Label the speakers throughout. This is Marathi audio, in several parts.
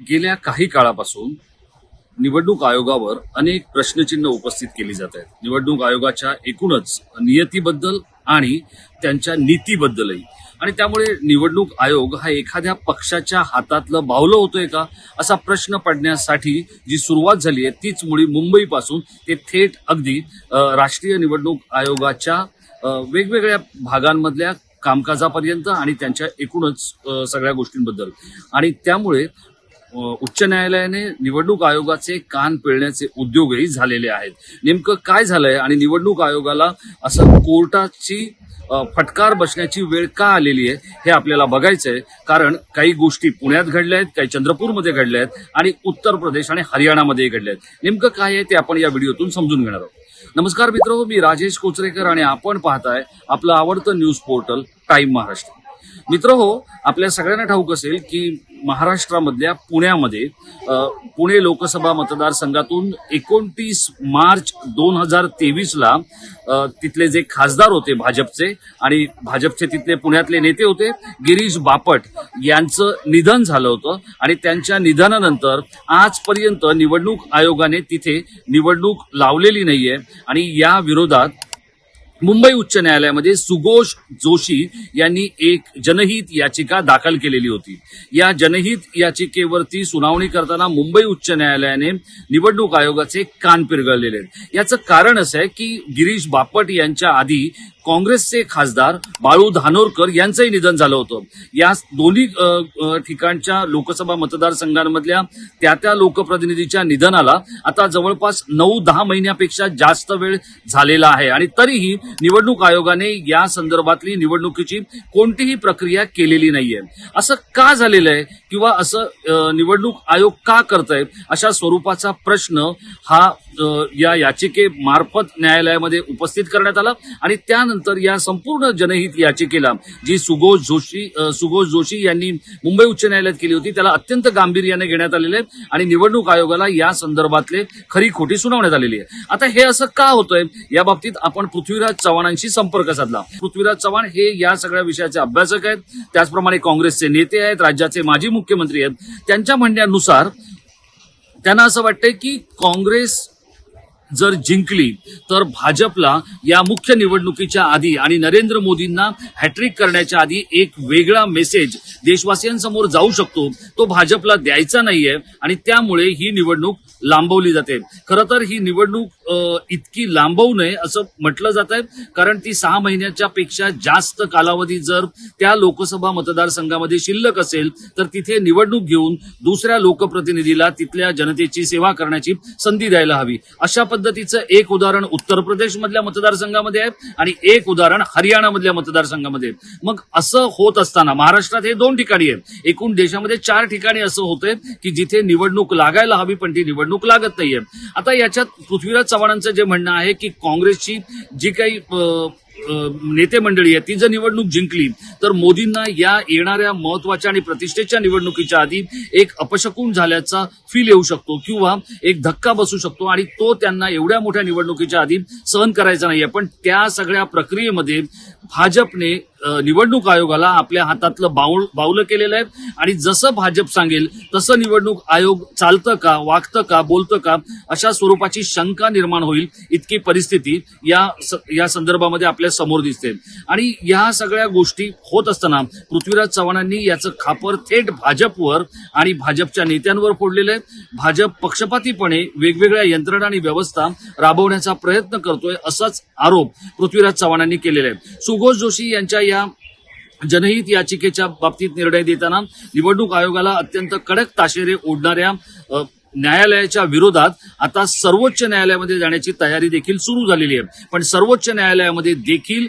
Speaker 1: गेल्या काही काळापासून निवडणूक आयोगावर अनेक प्रश्नचिन्ह उपस्थित केली जात आहेत. निवडणूक आयोगाच्या एकूणच नियतीबद्दल आणि त्यांच्या नीतीबद्दलही. आणि त्यामुळे निवडणूक आयोग हा एखाद्या पक्षाच्या हातातलं बावलं होतोय का असा प्रश्न पडण्यासाठी जी सुरुवात झाली आहे तीच मुळी मुंबईपासून ते थेट अगदी राष्ट्रीय निवडणूक आयोगाच्या वेगवेगळ्या भागांमधल्या कामकाजापर्यंत आणि त्यांच्या एकूणच सगळ्या गोष्टींबद्दल. आणि त्यामुळे उच्च न्यायालयाने निवडणूक आयोगाचे कान पिळण्याचे उद्योगही झालेले आहेत. नेमकं काय झालंय आणि निवडणूक आयोगाला असं कोर्टाची फटकार बसण्याची वेळ का आलेली आहे हे आपल्याला बघायचंय. कारण काही गोष्टी पुण्यात घडल्या आहेत काही चंद्रपूरमध्ये घडल्या आहेत आणि उत्तर प्रदेश आणि हरियाणामध्येही घडल्या आहेत. नेमकं काय आहे ते आपण या व्हिडिओतून समजून घेणार आहोत. नमस्कार मित्र मी राजेश कोचरेकर आणि आपण पाहताय आपलं आवडतं न्यूज पोर्टल टाइम महाराष्ट्र. मित्र हो आपल्या सगळ्यांना ठाऊक असेल की महाराष्ट्रामधल्या पुण्यामध्ये पुणे लोकसभा मतदारसंघातून एकोणतीस मार्च दोन हजार तेवीसला तिथले जे खासदार होते भाजपचे आणि भाजपचे तिथले पुण्यातले नेते होते गिरीश बापट यांचं निधन झालं होतं आणि त्यांच्या निधनानंतर आजपर्यंत निवडणूक आयोगाने तिथे निवडणूक लावलेली नाहीये आणि या विरोधात मुंबई उच्च न्यायालयामध्ये सुगोष जोशी यांनी एक जनहित याचिका दाखल केलेली होती. या जनहित याचिकेवरती सुनावणी करताना मुंबई उच्च न्यायालयाने निवडणूक आयोगाचे कान पिरगळलेले आहेत. याचं कारण असं आहे की गिरीश बापट यांच्या आधी काँग्रेसचे खासदार बाळू धानोरकर यांचंही निधन झालं होतं. या दोन्ही ठिकाणच्या लोकसभा मतदारसंघांमधल्या त्या त्या लोकप्रतिनिधीच्या निधनाला आता जवळपास नऊ दहा महिन्यापेक्षा जास्त वेळ झालेला आहे. आणि तरीही निवडणूक आयोगाने या संदर्भातली निवडणुकीची कोणतीही प्रक्रिया केलेली नाहीये. असं का झालेलं आहे किंवा असं निवडणूक आयोग का करतंय अशा स्वरूपाचा प्रश्न हा या याचिकेमार्फत न्यायालयामध्ये उपस्थित करण्यात आला आणि त्यानंतर या संपूर्ण जनहित याचिकेला जी सुघोष जोशी सुघोष जोशी यांनी मुंबई उच्च न्यायालयात केली होती त्याला अत्यंत गांभीर्याने घेण्यात आलेले आहे आणि निवडणूक आयोगाला या संदर्भातले खरी खोटी सुनावण्यात आलेली आहे. आता हे असं का होतंय? या बाबतीत आपण पृथ्वीराज चव्हाणांशी संपर्क साधला. पृथ्वीराज चव्हाण हे या सगळ्या विषयाचे अभ्यासक आहेत. त्याचप्रमाणे काँग्रेसचे नेते आहेत राज्याचे माजी मुख्यमंत्री आहेत. त्यांच्या म्हणण्यानुसार त्यांना असं वाटतंय की काँग्रेस जर जिंकली तर भाजपला या मुख्य निवडणुकीच्या आधी आणि नरेंद्र मोदींना हॅट्रिक करण्याच्या आधी एक वेगळा मेसेज देशवासियांसमोर जाऊ शकतो. तो भाजपला द्यायचा नाहीये आणि त्यामुळे ही निवडणूक लांबवली जाते. खरं तर ही निवडणूक इतकी लांबवू नये असं म्हटलं जात आहे. कारण ती सहा महिन्याच्या पेक्षा जास्त कालावधी जर त्या लोकसभा मतदारसंघामध्ये शिल्लक असेल तर तिथे निवडणूक घेऊन दुसऱ्या लोकप्रतिनिधीला तिथल्या जनतेची सेवा करण्याची संधी द्यायला हवी. अशा पद्धतीचं एक उदाहरण उत्तर प्रदेशमधल्या मतदारसंघामध्ये आहे आणि एक उदाहरण हरियाणामधल्या मतदारसंघामध्ये आहे. मग असं होत असताना महाराष्ट्रात हे दोन ठिकाणी आहे. एकूण देशामध्ये चार ठिकाणी असं होतंय की जिथे निवडणूक लागायला हवी पण ती निवडणूक लागत नाहीये. आता याच्यात पृथ्वीराज चव्हाणांचं जे म्हणणं आहे की काँग्रेसची जी काही नेते मंडळी आहे ती जर निवडणूक जिंकली तर मोदींना या येणाऱ्या महत्त्वाच्या आणि प्रतिष्ठेच्या निवडणुकीच्या आधी एक अपशकून झाल्याचा फील येऊ शकतो किंवा एक धक्का बसू शकतो आणि तो त्यांना एवढ्या मोठ्या निवडणुकीच्या आधी सहन करायचा नाहीये. पण त्या सगळ्या प्रक्रियेमध्ये भाजपने निवडणूक आयोगाला आपल्या हातातलं बाऊल बावलं केलेलं आहे आणि जसं भाजप सांगेल तसं निवडणूक आयोग चालतं का वागतं का बोलतं का अशा स्वरूपाची शंका निर्माण होईल इतकी परिस्थिती या स- या संदर्भामध्ये आपल्यासमोर दिसते. आणि या सगळ्या गोष्टी होत असताना पृथ्वीराज चव्हाणांनी याचं खापर थेट भाजपवर आणि भाजपच्या नेत्यांवर फोडलेलं आहे. भाजप पक्षपातीपणे वेगवेगळ्या यंत्रणा आणि व्यवस्था राबवण्याचा प्रयत्न करतोय असाच आरोप पृथ्वीराज चव्हाणांनी केलेला आहे. सुघोष जोशी यांच्या या जनहित याचिकेच्या बाबतीत निर्णय देताना निवडणूक आयोगाला अत्यंत कडक ताशेरे ओढणाऱ्या न्यायालयाच्या विरोधात आता सर्वोच्च न्यायालयामध्ये जाण्याची तयारी देखील सुरू झालेली आहे. पण सर्वोच्च न्यायालयामध्ये देखील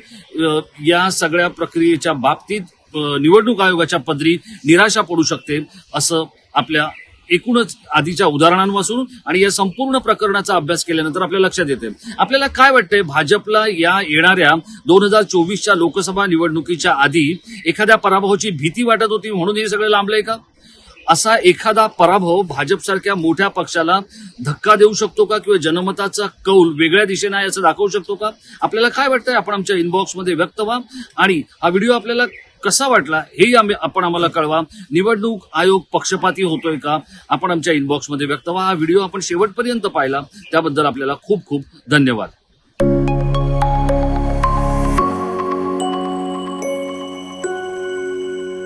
Speaker 1: या सगळ्या प्रक्रियेच्या बाबतीत निवडणूक आयोगाच्या पदरी निराशा पडू शकते असं आपल्या एकूणच आधीच्या उदाहरणांपासून आणि या संपूर्ण प्रकरणाचा अभ्यास केल्यानंतर आपल्या लक्षात येते. आपल्याला काय वाटतंय? भाजपला या येणाऱ्या दोन हजार चोवीसच्या लोकसभा निवडणुकीच्या आधी एखाद्या पराभवाची भीती वाटत होती म्हणून हे सगळं लांबलंय का? असा एखादा पराभव भाजपसारख्या मोठ्या पक्षाला धक्का देऊ शकतो का किंवा जनमताचा कौल वेगळ्या दिशेने आहे असं दाखवू शकतो का? आपल्याला काय वाटतंय? आपण आमच्या इनबॉक्समध्ये व्यक्त व्हा. आणि हा व्हिडिओ आपल्याला कसा वाटला हेही आम्ही आपण आम्हाला कळवा. निवडणूक आयोग पक्षपाती होतोय का आपण आमच्या इनबॉक्समध्ये व्यक्त व्हा. हा व्हिडिओ आपण शेवटपर्यंत पाहिला. त्याबद्दल आपल्याला खूप खूप धन्यवाद.